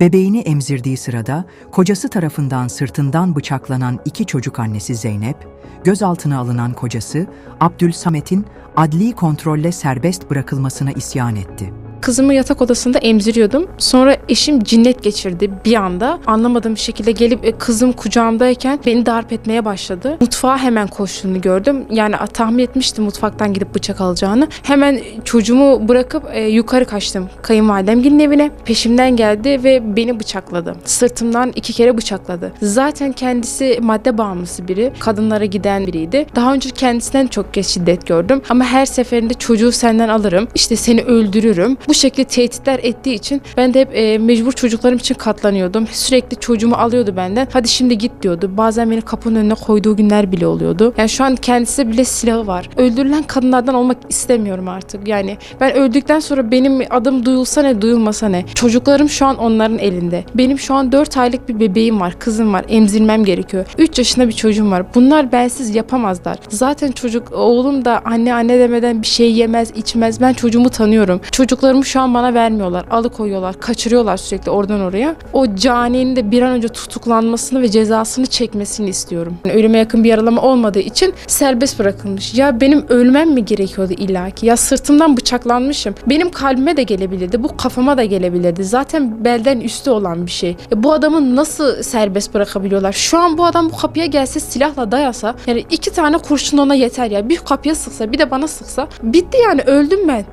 Bebeğini emzirdiği sırada kocası tarafından sırtından bıçaklanan iki çocuk annesi Zeynep, gözaltına alınan kocası Abdül Samet'in adli kontrolle serbest bırakılmasına isyan etti. Kızımı yatak odasında emziriyordum. Sonra eşim cinnet geçirdi bir anda. Anlamadığım şekilde gelip e, kızım kucağımdayken beni darp etmeye başladı. Mutfağa hemen koştuğunu gördüm. Yani tahmin etmiştim mutfaktan gidip bıçak alacağını. Hemen çocuğumu bırakıp e, yukarı kaçtım. Kayınvalidemgilin evine. Peşimden geldi ve beni bıçakladı. Sırtımdan iki kere bıçakladı. Zaten kendisi madde bağımlısı biri. Kadınlara giden biriydi. Daha önce kendisinden çok kez şiddet gördüm. Ama her seferinde çocuğu senden alırım. İşte seni öldürürüm. Bu şekilde tehditler ettiği için ben de hep e, mecbur çocuklarım için katlanıyordum. Sürekli çocuğumu alıyordu benden. Hadi şimdi git diyordu. Bazen beni kapının önüne koyduğu günler bile oluyordu. Yani şu an kendisi bile silahı var. Öldürülen kadınlardan olmak istemiyorum artık. Yani ben öldükten sonra benim adım duyulsa ne duyulmasa ne. Çocuklarım şu an onların elinde. Benim şu an 4 aylık bir bebeğim var, kızım var. Emzirmem gerekiyor. 3 yaşında bir çocuğum var. Bunlar bensiz yapamazlar. Zaten çocuk oğlum da anne anne demeden bir şey yemez, içmez. Ben çocuğumu tanıyorum. Çocuklarımı şu an bana vermiyorlar. Alıkoyuyorlar, kaçırıyorlar sürekli oradan oraya. O caninin de bir an önce tutuklanmasını ve cezasını çekmesini istiyorum. Yani ölüme yakın bir yaralama olmadığı için serbest bırakılmış. Ya benim ölmem mi gerekiyordu illaki? Ya sırtımdan bıçaklanmışım. Benim kalbime de gelebilirdi. Bu kafama da gelebilirdi. Zaten belden üstü olan bir şey. E bu adamı nasıl serbest bırakabiliyorlar? Şu an bu adam bu kapıya gelse silahla dayasa yani iki tane kurşun ona yeter ya. Bir kapıya sıksa bir de bana sıksa bitti yani öldüm ben.